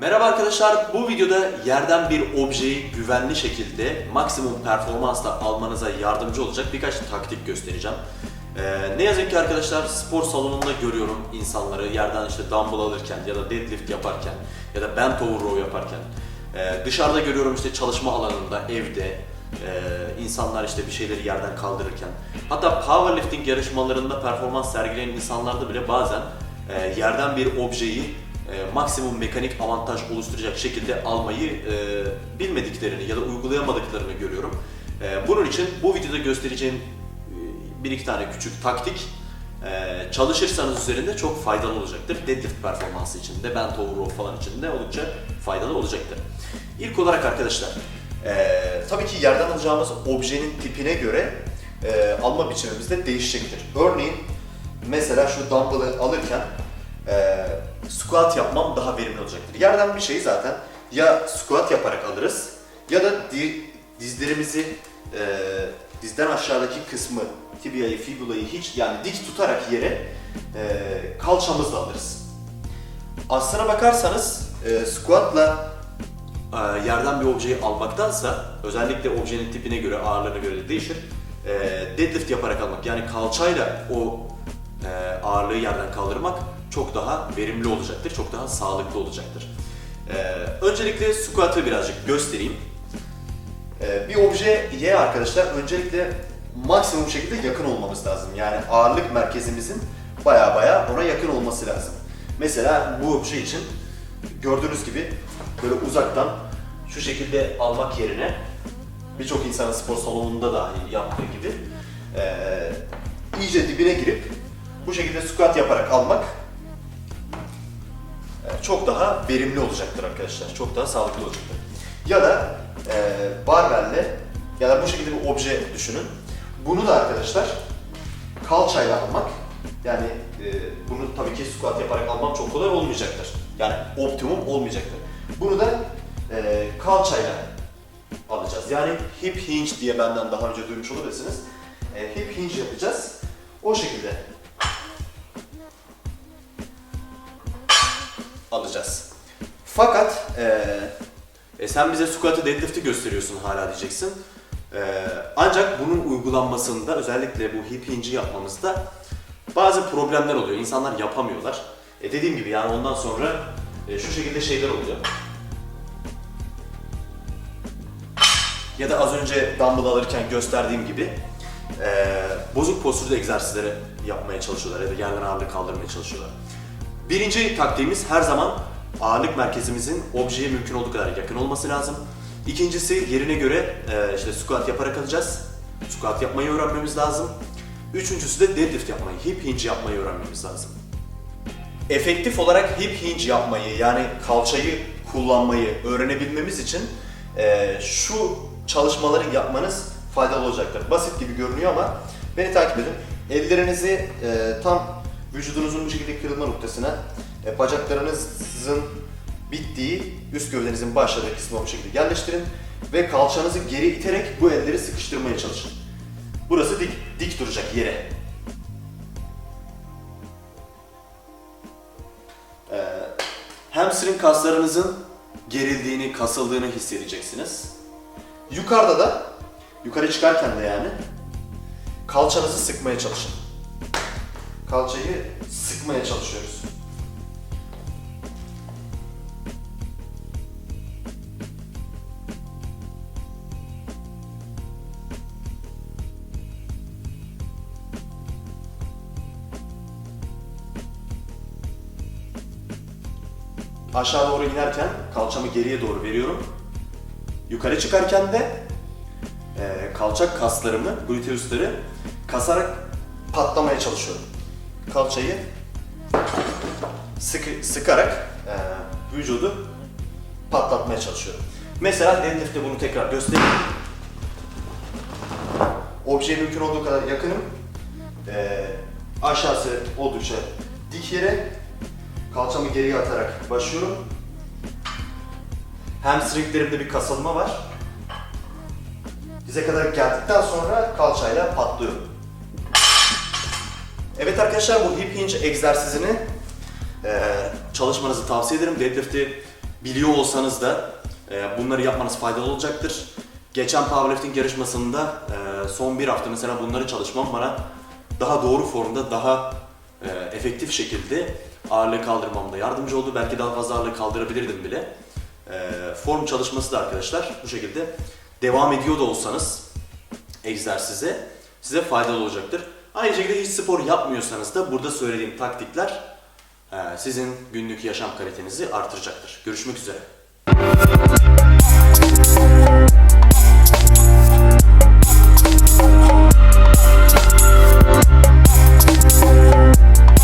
Merhaba arkadaşlar, bu videoda yerden bir objeyi güvenli şekilde maksimum performansla almanıza yardımcı olacak birkaç taktik göstereceğim. Ee, ne yazık ki arkadaşlar spor salonunda görüyorum insanları yerden işte dumbbell alırken ya da deadlift yaparken ya da bent over row yaparken Ee, dışarıda görüyorum işte çalışma alanında, evde e, insanlar işte bir şeyleri yerden kaldırırken hatta powerlifting yarışmalarında performans sergileyen insanlarda bile bazen e, yerden bir objeyi e, maksimum mekanik avantaj oluşturacak şekilde almayı e, bilmediklerini ya da uygulayamadıklarını görüyorum. E, bunun için bu videoda göstereceğim e, bir iki tane küçük taktik e, çalışırsanız üzerinde çok faydalı olacaktır. Deadlift performansı için de, bent over row falan için de oldukça faydalı olacaktır. İlk olarak arkadaşlar, e, tabii ki yerden alacağımız objenin tipine göre e, alma biçimimiz de değişecektir. Örneğin mesela şu dumbbell'ı alırken e, squat yapmam daha verimli olacaktır. Yerden bir şeyi zaten ya squat yaparak alırız ya da di- dizlerimizi e, dizden aşağıdaki kısmı tibiayı, fibulayı hiç yani dik tutarak yere e, kalçamızla alırız. Aslına bakarsanız e, squatla e, yerden bir objeyi almaktansa özellikle objenin tipine göre, ağırlığına göre de değişir. E, deadlift yaparak almak yani kalçayla o e, ağırlığı yerden kaldırmak çok daha verimli olacaktır, çok daha sağlıklı olacaktır. E, öncelikle squat'ı birazcık göstereyim. E, bir objeye arkadaşlar öncelikle maksimum şekilde yakın olmamız lazım. Yani ağırlık merkezimizin baya baya ona yakın olması lazım. Mesela bu obje için gördüğünüz gibi böyle uzaktan şu şekilde almak yerine birçok insanın spor salonunda dahi yaptığı gibi eee, iyice dibine girip bu şekilde squat yaparak almak çok daha verimli olacaktır arkadaşlar. Çok daha sağlıklı olacaktır. Ya da eee barbelle ya da bu şekilde bir obje düşünün. Bunu da arkadaşlar kalçayla almak yani e, bunu tabii ki squat yaparak almam çok kolay olmayacaktır. Yani optimum olmayacaktır. Bunu da e, kalçayla alacağız. Yani hip hinge diye benden daha önce duymuş olabilirsiniz. E, hip hinge yapacağız. O şekilde alacağız. Fakat e, e, sen bize squat'ı deadlift'i gösteriyorsun hala diyeceksin. E, ancak bunun uygulanmasında özellikle bu hip hinge'i yapmamızda bazı problemler oluyor. İnsanlar yapamıyorlar. E, dediğim gibi yani ondan sonra e, şu şekilde şeyler oluyor. Ya da az önce dumbbell alırken gösterdiğim gibi e, bozuk postürde egzersizleri yapmaya çalışıyorlar ya da yerden ağırlık kaldırmaya çalışıyorlar. Birinci taktiğimiz her zaman ağırlık merkezimizin objeye mümkün olduğu kadar yakın olması lazım. İkincisi yerine göre e, işte squat yaparak alacağız. Squat yapmayı öğrenmemiz lazım. Üçüncüsü de deadlift yapmayı, hip hinge yapmayı öğrenmemiz lazım. Efektif olarak hip hinge yapmayı yani kalçayı kullanmayı öğrenebilmemiz için e, şu çalışmaları yapmanız faydalı olacaktır. Basit gibi görünüyor ama beni takip edin. Ellerinizi e, tam vücudunuzun bu şekilde kırılma noktasına, e, bacaklarınızın bittiği, üst gövdenizin başladığı kısmına bu şekilde yerleştirin ve kalçanızı geri iterek bu elleri sıkıştırmaya çalışın. Burası dik, dik duracak yere. Ee, hamstring kaslarınızın gerildiğini, kasıldığını hissedeceksiniz. Yukarıda da, yukarı çıkarken de yani kalçanızı sıkmaya çalışın. Kalçayı sıkmaya çalışıyoruz. Aşağı doğru inerken kalçamı geriye doğru veriyorum. Yukarı çıkarken de e, kalçak kaslarımı, gluteusları kasarak patlamaya çalışıyorum. Kalçayı sıkı, sıkarak e, vücudu patlatmaya çalışıyorum. Mesela deadlift'te bunu tekrar göstereyim. Objeye mümkün olduğu kadar yakınım. E, aşağısı oldukça dik yere Kalçamı geriye atarak başlıyorum. Hamstringlerimde bir kasılma var. Dize kadar geldikten sonra kalçayla patlıyorum. Evet arkadaşlar bu hip hinge egzersizini eee, çalışmanızı tavsiye ederim. Deadlift'i biliyor olsanız da e, bunları yapmanız faydalı olacaktır. Geçen powerlifting yarışmasında e, son bir hafta mesela bunları çalışmam bana daha doğru formda, daha e, efektif şekilde ağırlığı kaldırmamda yardımcı oldu. Belki daha fazla ağırlığı kaldırabilirdim bile. E, form çalışması da arkadaşlar bu şekilde devam ediyor da olsanız egzersize size faydalı olacaktır. Aynı şekilde hiç spor yapmıyorsanız da burada söylediğim taktikler e, sizin günlük yaşam kalitenizi artıracaktır. Görüşmek üzere.